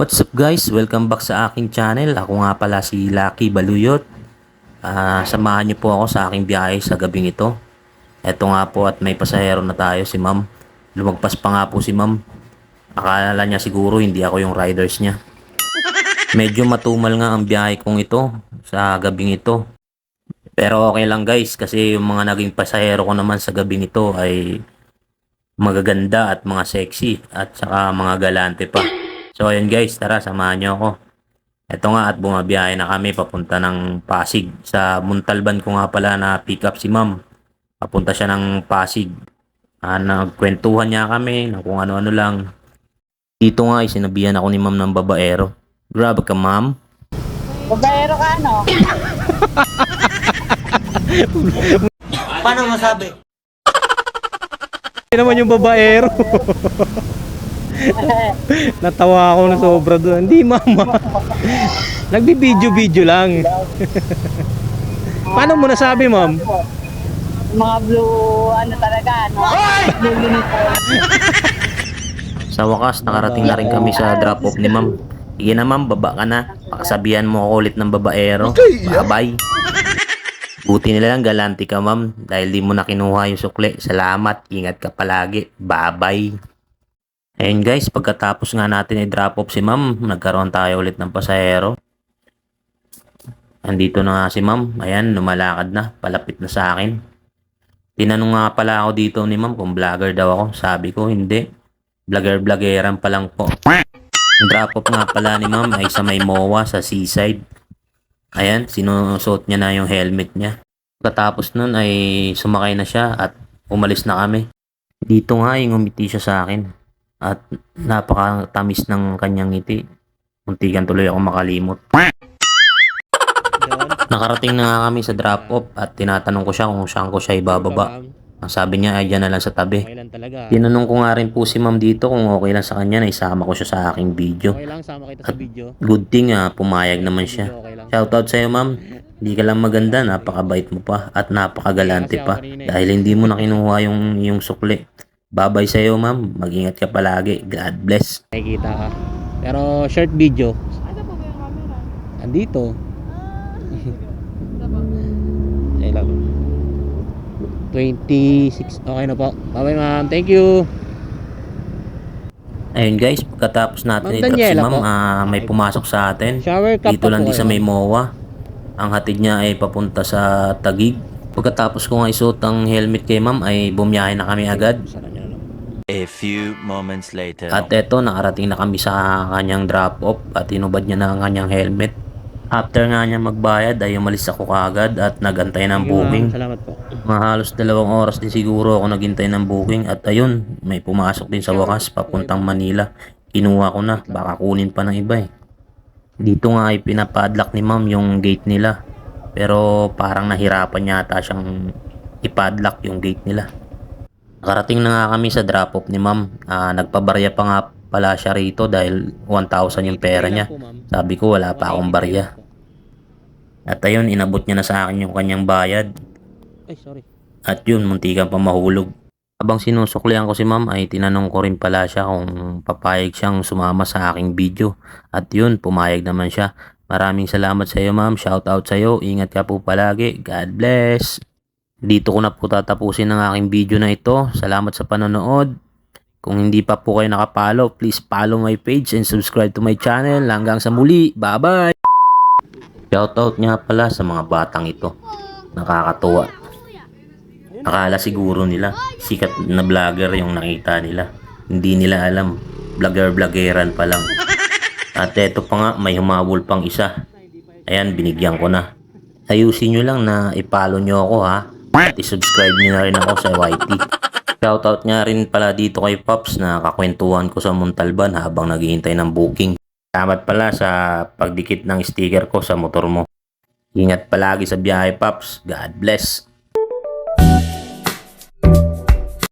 What's up guys? Welcome back sa aking channel. Ako nga pala si Lucky Baluyot. Ah, samahan niyo po ako sa aking biyahe sa gabing ito. Ito nga po at may pasahero na tayo si ma'am. Lumagpas pa nga po si ma'am. Akala niya siguro hindi ako yung riders niya. Medyo matumal nga ang biyahe kong ito sa gabing ito. Pero okay lang guys kasi yung mga naging pasahero ko naman sa gabing ito ay magaganda at mga sexy at saka mga galante pa. So ayun guys, tara samahan niyo ako. Ito nga at bumabiyahe na kami papunta ng Pasig. Sa Muntalban ko nga pala na pick up si ma'am. Papunta siya ng Pasig. Ah, nagkwentuhan niya kami na kung ano-ano lang. Dito nga ay sinabihan ako ni ma'am ng babaero. Grabe ka ma'am. Babaero ka, no? Paano masabi? Hindi naman yung babaero. Natawa ako na sobra doon. Hindi mama. Nagbi-video-video lang. Paano mo nasabi, ma'am? Mga blue, ano talaga, no? Blue uniform. Sa wakas, nakarating na rin kami sa drop-off ni ma'am. Sige na ma'am, baba ka na. Pakasabihan mo ako ulit ng babaero. Bye-bye. Buti nila lang galanti ka ma'am dahil di mo na kinuha yung sukle. Salamat, ingat ka palagi. Bye-bye. Ayun guys, pagkatapos nga natin i-drop off si ma'am, nagkaroon tayo ulit ng pasahero. Andito na nga si ma'am. Ayan, lumalakad na. Palapit na sa akin. Tinanong nga pala ako dito ni ma'am kung vlogger daw ako. Sabi ko, hindi. Vlogger-vloggeran pa lang po. Ang drop off nga pala ni ma'am ay sa may MOA sa seaside. Ayan, sinusuot niya na yung helmet niya. Pagkatapos nun ay sumakay na siya at umalis na kami. Dito nga ay ngumiti siya sa akin. At napakatamis ng kanyang ngiti. Muntikan tuloy ako makalimot. Nakarating na nga kami sa drop off at tinatanong ko siya kung saan ko siya ibababa. Ang sabi niya ay dyan na lang sa tabi. Okay lang talaga. Tinanong ko nga rin po si ma'am dito kung okay lang sa kanya na isama ko siya sa aking video. Okay lang, sama kita sa video. Good thing ah, pumayag naman siya. okay lang. Shoutout sa'yo ma'am. Hindi ka lang maganda, napakabait mo pa at napakagalante pa dahil hindi mo na kinuha yung, yung sukli. Babay sa'yo ma'am, mag-ingat ka palagi. God bless. Nakikita ka. Pero short video. Andito. Ay lang. 26. Okay na po. Bye-bye ma'am. Thank you. Ayun guys, pagkatapos natin Ma'am i-drop si Daniela ma'am, po. ah, may pumasok sa atin. Shower cup Dito pa lang po din sa kayo, may MOA. Ang hatid niya ay papunta sa Tagig. Pagkatapos ko nga isuot ang helmet kay ma'am ay bumiyahe na kami agad. Sana. A few moments later. At eto, nakarating na kami sa kanyang drop-off at inubad niya na ang kanyang helmet. After nga niya magbayad ay umalis ako kaagad at nagantay ng booking. Salamat po. Mga halos dalawang oras din siguro ako naghintay ng booking at ayun, may pumasok din sa wakas papuntang Manila. Kinuha ko na, baka kunin pa ng iba eh. Dito nga ay pinapadlock ni ma'am yung gate nila. Pero parang nahirapan yata siyang ipadlock yung gate nila. Nakarating na nga kami sa drop-off ni ma'am. Ah, nagpabarya pa nga pala siya rito dahil 1,000 yung pera niya. Sabi ko wala pa akong barya. At ayun, inabot niya na sa akin yung kanyang bayad. Ay, sorry. At yun, muntikan pa mahulog. Habang sinusuklian ko si ma'am ay tinanong ko rin pala siya kung papayag siyang sumama sa aking video. At yun, pumayag naman siya. Maraming salamat sa iyo ma'am. Shout out sa iyo. Ingat ka po palagi. God bless. Dito ko na po tatapusin ang aking video na ito. Salamat sa panonood. Kung hindi pa po kayo nakapalo, please follow my page and subscribe to my channel. Hanggang sa muli. Bye-bye! Shoutout nga pala sa mga batang ito. Nakakatuwa. Akala siguro nila sikat na vlogger yung nakita nila. Hindi nila alam. Vlogger-vloggeran pa lang. At eto pa nga, may humabol pang isa. Ayan, binigyan ko na. Ayusin nyo lang na ipalo nyo ako ha. Isubscribe nyo na rin ako sa YT. Shoutout nga rin pala dito kay Pops na kakwentuhan ko sa Montalban habang naghihintay ng booking. Salamat pala sa pagdikit ng sticker ko sa motor mo. Ingat palagi sa biyahe, Pops. God bless.